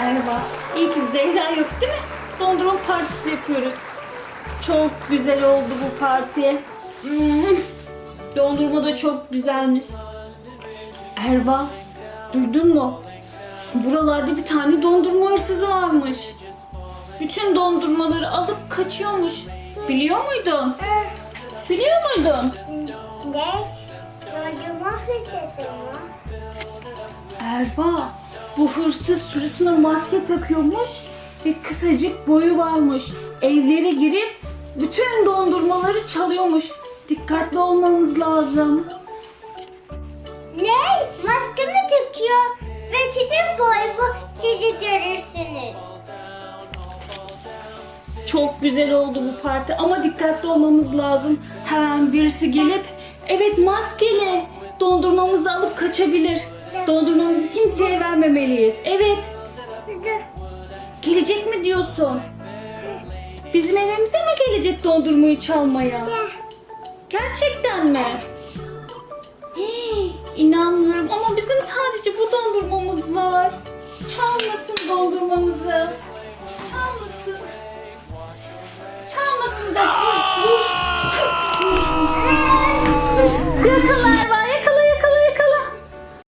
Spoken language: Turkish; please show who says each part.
Speaker 1: Erva, iyi ki Zehra yok değil mi? Dondurma partisi yapıyoruz. Çok güzel oldu bu parti. Hmm, Dondurma da çok güzelmiş. Erva, duydun mu? Buralarda bir tane dondurma hırsızı varmış. Bütün dondurmaları alıp kaçıyormuş. Biliyor muydun? Biliyor muydun?
Speaker 2: Ne? Dondurma hırsızı mı?
Speaker 1: Erva, bu hırsız suratına maske takıyormuş ve kısacık boyu varmış. Evlere girip bütün dondurmaları çalıyormuş. Dikkatli olmamız lazım.
Speaker 2: Ne? Maske mi takıyor? Ve sizin boy bu sizi görürsünüz.
Speaker 1: Çok güzel oldu bu parti ama dikkatli olmamız lazım. Hemen birisi gelip evet maskeli dondurmamızı alıp kaçabilir. Dondurmamızı kimseye vermemeliyiz. Evet. Gelecek mi diyorsun? Bizim evimize mi gelecek dondurmayı çalmaya? Gerçekten mi? Hii, inanmıyorum ama bizim sadece bu dondurmamız var. Çalmasın dondurmamızı.